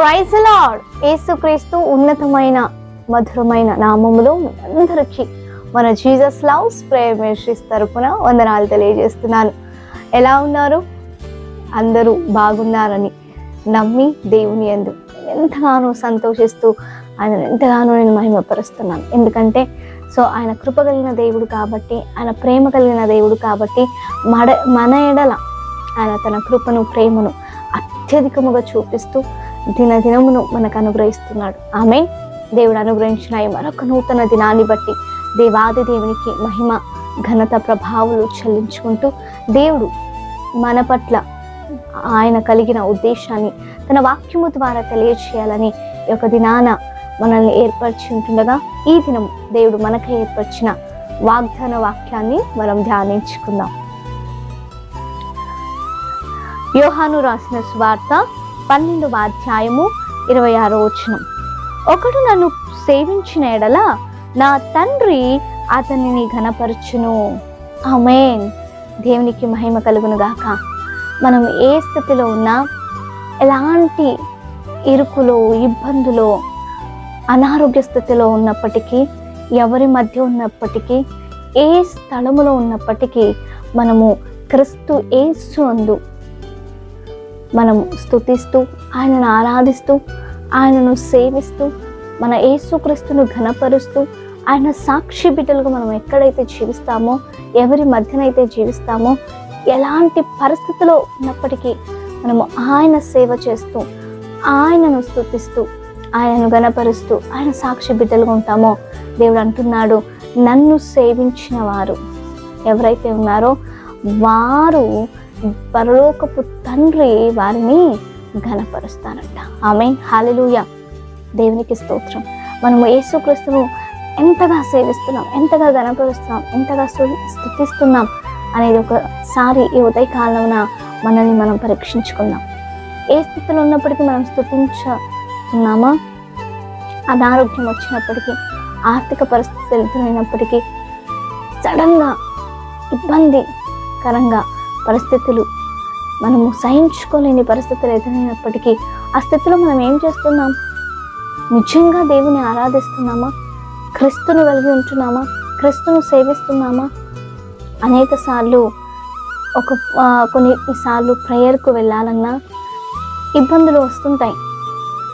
Praise lord యేసుక్రీస్తు ఉన్నతమైన మధురమైన నామములో అందరికీ మన జీసస్ లవ్స్ ప్రేయర్ మినిస్ట్రీస్ తరపున వందనాలు తెలియజేస్తున్నాను. ఎలా ఉన్నారు? అందరూ బాగున్నారని నమ్మి దేవుని ఎందు ఎంతగానో సంతోషిస్తూ ఆయన ఎంతగానో నేను మహిమపరుస్తున్నాను. ఎందుకంటే సో ఆయన కృప కలిగిన దేవుడు కాబట్టి ఆయన ప్రేమ కలిగిన దేవుడు కాబట్టి మడ మన ఎడల ఆయన తన కృపను ప్రేమను అత్యధికముగా చూపిస్తూ దినదినమును మనకు అనుగ్రహిస్తున్నాడు. ఆమె దేవుడు అనుగ్రహించిన ఈ మరొక నూతన దినాన్ని బట్టి దేవాది దేవునికి మహిమ ఘనత ప్రభావాలు చెల్లించుకుంటూ దేవుడు మన పట్ల ఆయన కలిగిన ఉద్దేశాన్ని తన వాక్యము ద్వారా తెలియచేయాలని ఒక దినాన మనల్ని ఏర్పరిచి ఉంటుండగా ఈ దినం దేవుడు మనకై ఏర్పరిచిన వాగ్దాన వాక్యాన్ని మనం ధ్యానించుకుందాం. యోహాను రాసిన స్వార్త పన్నెండవ అధ్యాయము ఇరవై ఆరో వచనం. ఒకడు నన్ను సేవించిన ఎడల నా తండ్రి అతనిని ఘనపరచును. ఆమేన్. దేవునికి మహిమ కలుగును గాక. మనం ఏ స్థితిలో ఉన్నా ఎలాంటి ఇరుకులో ఇబ్బందులో అనారోగ్య స్థితిలో ఉన్నప్పటికీ ఎవరి మధ్య ఉన్నప్పటికీ ఏ స్థలములో ఉన్నప్పటికీ మనము క్రీస్తు ఏసు అందు మనం స్తుతిస్తూ ఆయనను ఆరాధిస్తూ ఆయనను సేవిస్తూ మన యేసుక్రీస్తును ఘనపరుస్తూ ఆయన సాక్షి బిడ్డలుగా మనం ఎక్కడైతే జీవిస్తామో ఎవరి మధ్యనైతే జీవిస్తామో ఎలాంటి పరిస్థితిలో ఉన్నప్పటికీ మనము ఆయన సేవ చేస్తూ ఆయనను స్థుతిస్తూ ఆయనను గణపరుస్తూ ఆయన సాక్షి బిడ్డలుగా ఉంటామో దేవుడు అంటున్నాడు నన్ను సేవించిన వారు ఎవరైతే ఉన్నారో వారు పరలోకపు తండ్రి వారిని ఘనపరుస్తారంట. ఆమె హాలిలూయ దేవునికి స్తోత్రం. మనము యేసుక్రీస్తును ఎంతగా సేవిస్తున్నాం ఎంతగా ఘనపరుస్తున్నాం ఎంతగా స్థుతిస్తున్నాం అనేది ఒకసారి ఈ ఉదయకాలంన మనల్ని మనం పరీక్షించుకుందాం. ఏ స్థితిలో ఉన్నప్పటికీ మనం స్తుతించుతున్నామా? అనారోగ్యం వచ్చినప్పటికీ ఆర్థిక పరిస్థితి ఎదురైనప్పటికీ సడన్గా ఇబ్బందికరంగా పరిస్థితులు. మనము సహించుకోలేని పరిస్థితులు ఎదురైనప్పటికీ ఆ స్థితిలో మనం ఏం చేస్తున్నాం? నిజంగా దేవుని ఆరాధిస్తున్నామా? క్రీస్తును కలిగి ఉంటున్నామా? క్రీస్తును సేవిస్తున్నామా? అనేక సార్లు ఒక కొన్నిసార్లు ప్రేయర్కు వెళ్ళాలన్నా ఇబ్బందులు వస్తుంటాయి.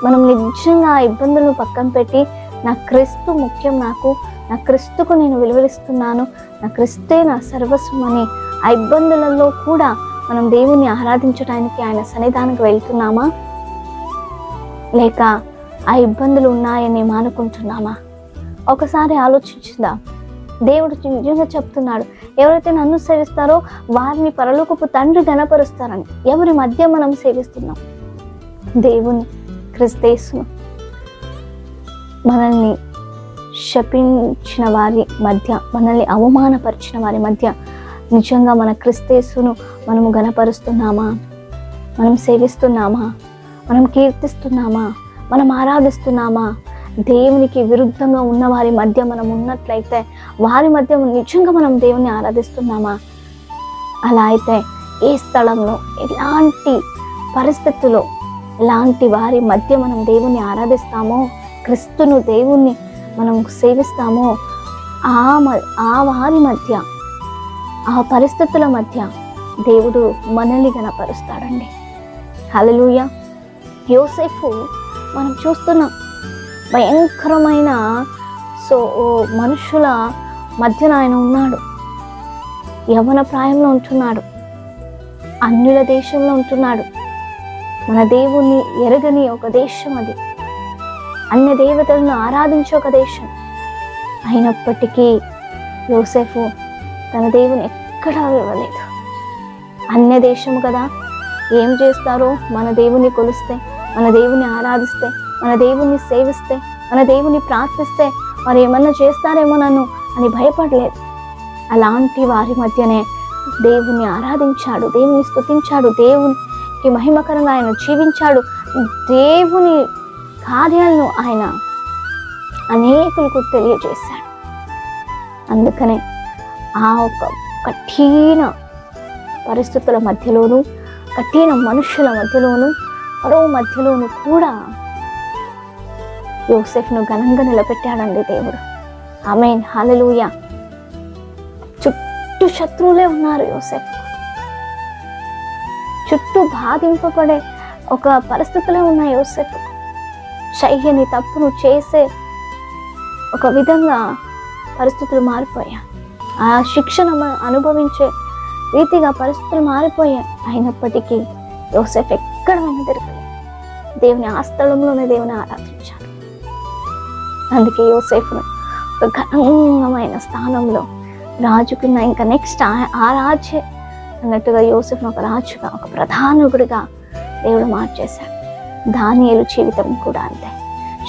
మనం నిజంగా ఆ ఇబ్బందులను పక్కన పెట్టి నా క్రీస్తు ముఖ్యం నాకు నా క్రీస్తుకు నేను విలువలిస్తున్నాను నా క్రిస్తే నా సర్వస్వం అని ఆ ఇబ్బందులలో కూడా మనం దేవుణ్ణి ఆరాధించడానికి ఆయన సన్నిధానికి వెళ్తున్నామా? లేక ఆ ఇబ్బందులు ఉన్నాయని మానుకుంటున్నామా? ఒకసారి ఆలోచించుదా. దేవుడు నిజంగా చెప్తున్నాడు ఎవరైతే నన్ను సేవిస్తారో వారిని పరలోకపు తండ్రి గణపరుస్తారని ఎవరి మధ్య మనం సేవిస్తున్నాం? దేవుని క్రిస్తేసును మనల్ని శపించిన వారి మధ్య మనల్ని అవమానపరిచిన వారి మధ్య నిజంగా మన క్రిస్తేసును మనము గణపరుస్తున్నామా? మనం సేవిస్తున్నామా? మనం కీర్తిస్తున్నామా? మనం ఆరాధిస్తున్నామా? దేవునికి విరుద్ధంగా ఉన్న వారి మధ్య మనం ఉన్నట్లయితే వారి మధ్య నిజంగా మనం దేవుని ఆరాధిస్తున్నామా? అలా అయితే ఏ స్థలంలో ఎలాంటి పరిస్థితుల్లో ఎలాంటి వారి మధ్య మనం దేవుని ఆరాధిస్తామో క్రిస్తును దేవుణ్ణి మనం సేవిస్తామో ఆ మ ఆ వారి మధ్య ఆ పరిస్థితుల మధ్య దేవుడు మనల్ని గనపరుస్తాడండి హలలుయ యోసేఫు మనం చూస్తున్నాం భయంకరమైన సో ఓ మనుషుల మధ్యన ఆయన ఉన్నాడు. యవన ప్రాయంలో ఉంటున్నాడు. అన్యుల దేశంలో ఉంటున్నాడు. మన దేవుణ్ణి ఎరగని ఒక దేశం అది. అన్య దేవతలను ఆరాధించే ఒక దేశం. అయినప్పటికీ యోసేఫు తన దేవుని ఎక్కడా ఇవ్వలేదు అన్య దేశము కదా. ఏం చేస్తారో? మన దేవుని కొలిస్తే మన దేవుని ఆరాధిస్తే మన దేవుని సేవిస్తే మన దేవుని ప్రార్థిస్తే వారు ఏమన్నా చేస్తారేమో నన్ను అని భయపడలేదు. అలాంటి వారి మధ్యనే దేవుని ఆరాధించాడు దేవుని స్తుతించాడు దేవునికి మహిమకరంగా ఆయన జీవించాడు. దేవుని కార్యాలను ఆయన అనేకులకు తెలియజేశాడు. అందుకనే ఆ ఒక కఠిన పరిస్థితుల మధ్యలోనూ కఠిన మనుషుల మధ్యలోనూ మరో మధ్యలోను కూడా యోసెఫ్ను ఘనంగా నిలబెట్టాడండి దేవుడు. ఆమెన్. హాలలుయ చుట్టూ శత్రువులే ఉన్నారు యోసెఫ్. చుట్టూ బాధింపబడే ఒక పరిస్థితులే ఉన్న యోసెఫ్. శైలిని తప్పును చేసే ఒక విధంగా పరిస్థితులు మారిపోయాయి. ఆ శిక్షణ అనుభవించే రీతిగా పరిస్థితులు మారిపోయాయి అయినప్పటికీ యోసెఫ్ ఎక్కడ తిరగలేదు. దేవుని ఆ స్థలంలోనే దేవుని ఆరాధించాడు. అందుకే యోసెఫ్ను ఒక ఘనమైన స్థానంలో రాజుకున్న ఇంకా నెక్స్ట్ ఆ రాజే అన్నట్టుగా యోసెఫ్ను ఒక రాజుగా ఒక ప్రధానకుడిగా దేవుడు మార్చేశాడు. దానియేలు జీవితం కూడా అంతే.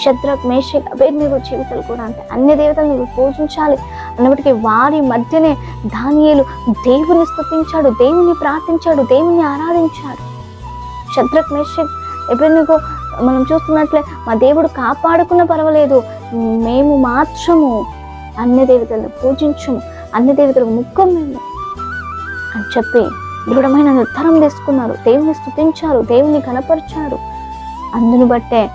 శత్రుక్ మేషక్ అభేజ్ఞకు జీవితాలు కూడా అంతే. అన్ని దేవతలు పూజించాలి అన్నప్పటికీ వారి మధ్యనే దానియేలు దేవుని స్థుతించాడు దేవుని ప్రార్థించాడు దేవుని ఆరాధించాడు. శత్రుక్ మేషక్ ఎబెన్నిగో మనం చూస్తున్నట్లే మా దేవుడు కాపాడుకున్న పర్వాలేదు. మేము మాత్రము అన్ని దేవతలను పూజించము అన్ని దేవతలకు ముఖం మేము అని చెప్పి దృఢమైన నిర్ధారం తీసుకున్నారు దేవుని స్థుతించారు దేవుని కనపరిచారు. అందును బట్టే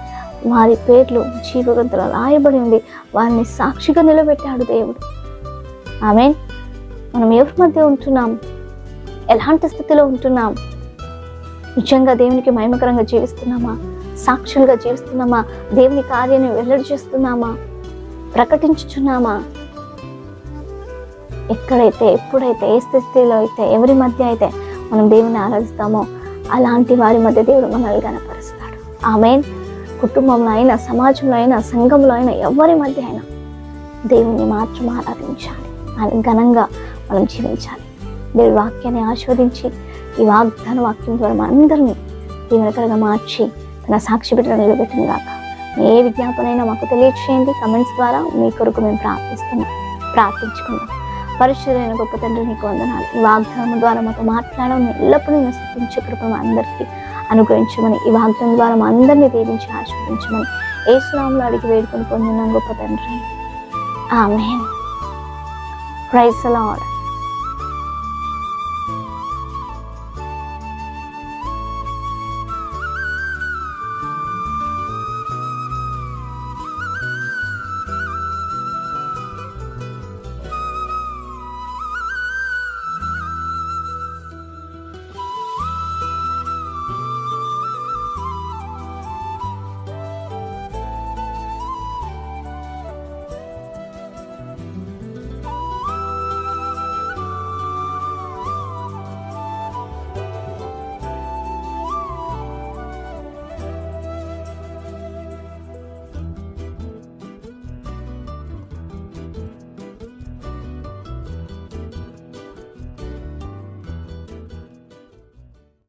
వారి పేర్లు జీవగ్రంథంలో రాయబడి ఉంది. వారిని సాక్షిగా నిలబెట్టాడు దేవుడు. ఆమె మనం ఎవరి మధ్య ఉంటున్నాం. ఎలాంటి స్థితిలో ఉంటున్నాం? నిజంగా దేవునికి మహిమకరంగా జీవిస్తున్నామా? సాక్షులుగా జీవిస్తున్నామా? దేవుని కార్యాన్ని వెల్లడి చేస్తున్నామా? ప్రకటించుచున్నామా? ఎక్కడైతే ఎప్పుడైతే ఏ స్థితిలో అయితే ఎవరి మధ్య అయితే మనం దేవుని ఆరాధిస్తామో అలాంటి వారి మధ్య దేవుడు మనల్ని కనపరుస్తాడు ఆమె కుటుంబంలో అయినా సమాజంలో అయినా సంఘంలో అయినా ఎవరి మధ్య అయినా దేవుణ్ణి మాత్రం ఆరాధించాలి. ఆయన ఘనంగా మనం జీవించాలి. దేవుడి వాక్యాన్ని ఆస్వాదించి ఈ వాగ్దాన వాక్యం ద్వారా మనందరినీ దీవెనకరంగా మార్చి తన సాక్షి పెట్టడం నిలబెట్టిన గాక. ఏ ఏ అయినా మాకు తెలియచేయండి. కమెంట్స్ ద్వారా మీ కొరకు మేము ప్రార్థిస్తున్నాం. ప్రార్థించుకున్నాం పరిశుద్ధమైన గొప్ప తండ్రి నీకు వందనాలు. ఈ వాగ్దానం ద్వారా మాతో మాట్లాడడం ఎల్లప్పుడూ నేను స్థితించే కృప మా అందరికీ అనుగ్రహించమని ఈ వాగ్దానం ద్వారా మా అందరినీ దీవించి ఆశీర్వదించమని ఏ స్నామంలో అడిగి వేడుకొని పొందిన గొప్ప తండ్రి. ఆమె ప్రైజ్ లార్డ్